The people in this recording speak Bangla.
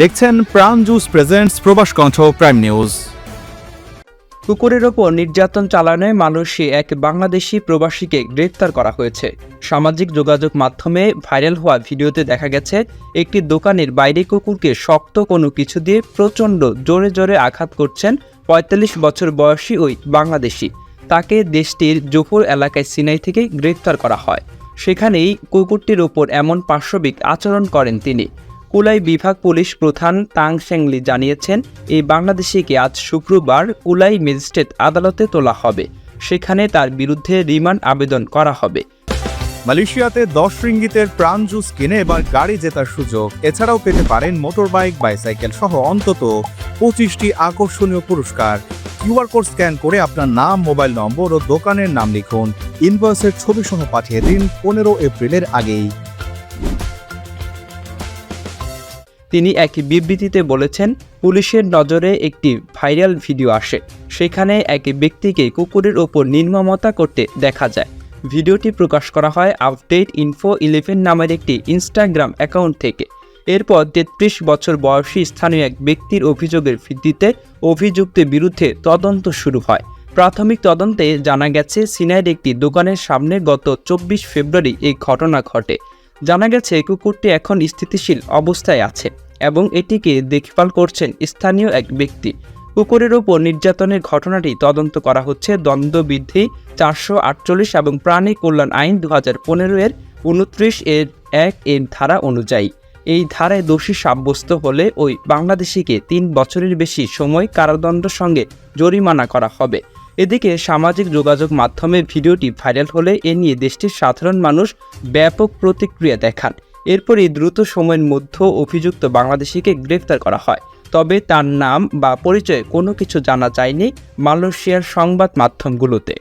দেখছেন প্রাণ জুস প্রেজেন্টস প্রবাস কণ্ঠ প্রাইম নিউজ কুকুরের ওপর নির্যাতন চালানোয় মালয়েশি এক বাংলাদেশি প্রবাসীকে গ্রেফতার করা হয়েছে। সামাজিক যোগাযোগ মাধ্যমে ভাইরাল হওয়া ভিডিওতে দেখা গেছে, একটি দোকানের বাইরে কুকুরকে শক্ত কোনো কিছু দিয়ে প্রচণ্ড জোরে জোরে আঘাত করছেন পঁয়তাল্লিশ বছর বয়সী ওই বাংলাদেশি। তাকে দেশটির জোহর এলাকায় সিনাই থেকে গ্রেফতার করা হয়। সেখানেই কুকুরটির ওপর এমন পার্শ্ববিক আচরণ করেন তিনি। কুলাই বিভাগ পুলিশ প্রধান তাং শেংলি জানিয়েছেন, এই বাংলাদেশিকে আজ শুক্রবার কুলাই ম্যাজিস্ট্রেট আদালতে তোলা হবে। সেখানে তার বিরুদ্ধে রিমান্ড আবেদন করা হবে। মালয়েশিয়াতে দশ রিঙ্গিতের প্রাণ জুস কিনে এবার গাড়ি জেতার সুযোগ। এছাড়াও পেতে পারেন মোটর বাইক বাইসাইকেল সহ অন্তত পঁচিশটি আকর্ষণীয় পুরস্কার। কিউআর কোড স্ক্যান করে আপনার নাম, মোবাইল নম্বর ও দোকানের নাম লিখুন। ইনভয়েসের ছবি সহ পাঠিয়ে দিন পনেরো এপ্রিলের আগেই। তিনি এক বিবৃতিতে বলেছেন, পুলিশের নজরে একটি ভাইরাল ভিডিও আসে। সেখানে এক ব্যক্তিকে কুকুরের ওপর নির্মমতা করতে দেখা যায়। ভিডিওটি প্রকাশ করা হয় আপডেট ইনফো ইলেভেন নামের একটি ইনস্টাগ্রাম অ্যাকাউন্ট থেকে। এরপর তেত্রিশ বছর বয়সী স্থানীয় এক ব্যক্তির অভিযোগের ভিত্তিতে অভিযুক্তের বিরুদ্ধে তদন্ত শুরু হয়। প্রাথমিক তদন্তে জানা গেছে, সিনাইয়ের একটি দোকানের সামনে গত চব্বিশ ফেব্রুয়ারি এই ঘটনা ঘটে। জানা গেছে, কুকুরটি এখন স্থিতিশীল অবস্থায় আছে। এবং এটিকে দেখভাল করছেন স্থানীয় এক ব্যক্তি। কুকুরের ওপর নির্যাতনের ঘটনাটি তদন্ত করা হচ্ছে। দ্বন্দ্ববিধি চারশো আটচল্লিশ এবং প্রাণী কল্যাণ আইন দু হাজার পনেরো এর উনত্রিশ এর এক এর ধারা অনুযায়ী। এই ধারায় দোষী সাব্যস্ত হলে ওই বাংলাদেশিকে তিন বছরের বেশি সময় কারাদণ্ডের সঙ্গে জরিমানা করা হবে। এদিকে সামাজিক যোগাযোগ মাধ্যমে ভিডিওটি ভাইরাল হলে এ নিয়ে দেশটির সাধারণ মানুষ ব্যাপক প্রতিক্রিয়া দেখান। এরপরই দ্রুত সময়ের মধ্যে অভিযুক্ত বাংলাদেশিকে গ্রেফতার করা হয়। তবে তার নাম বা পরিচয় কোনো কিছু জানা যায়নি মালয়েশিয়ার সংবাদ মাধ্যমগুলোতে।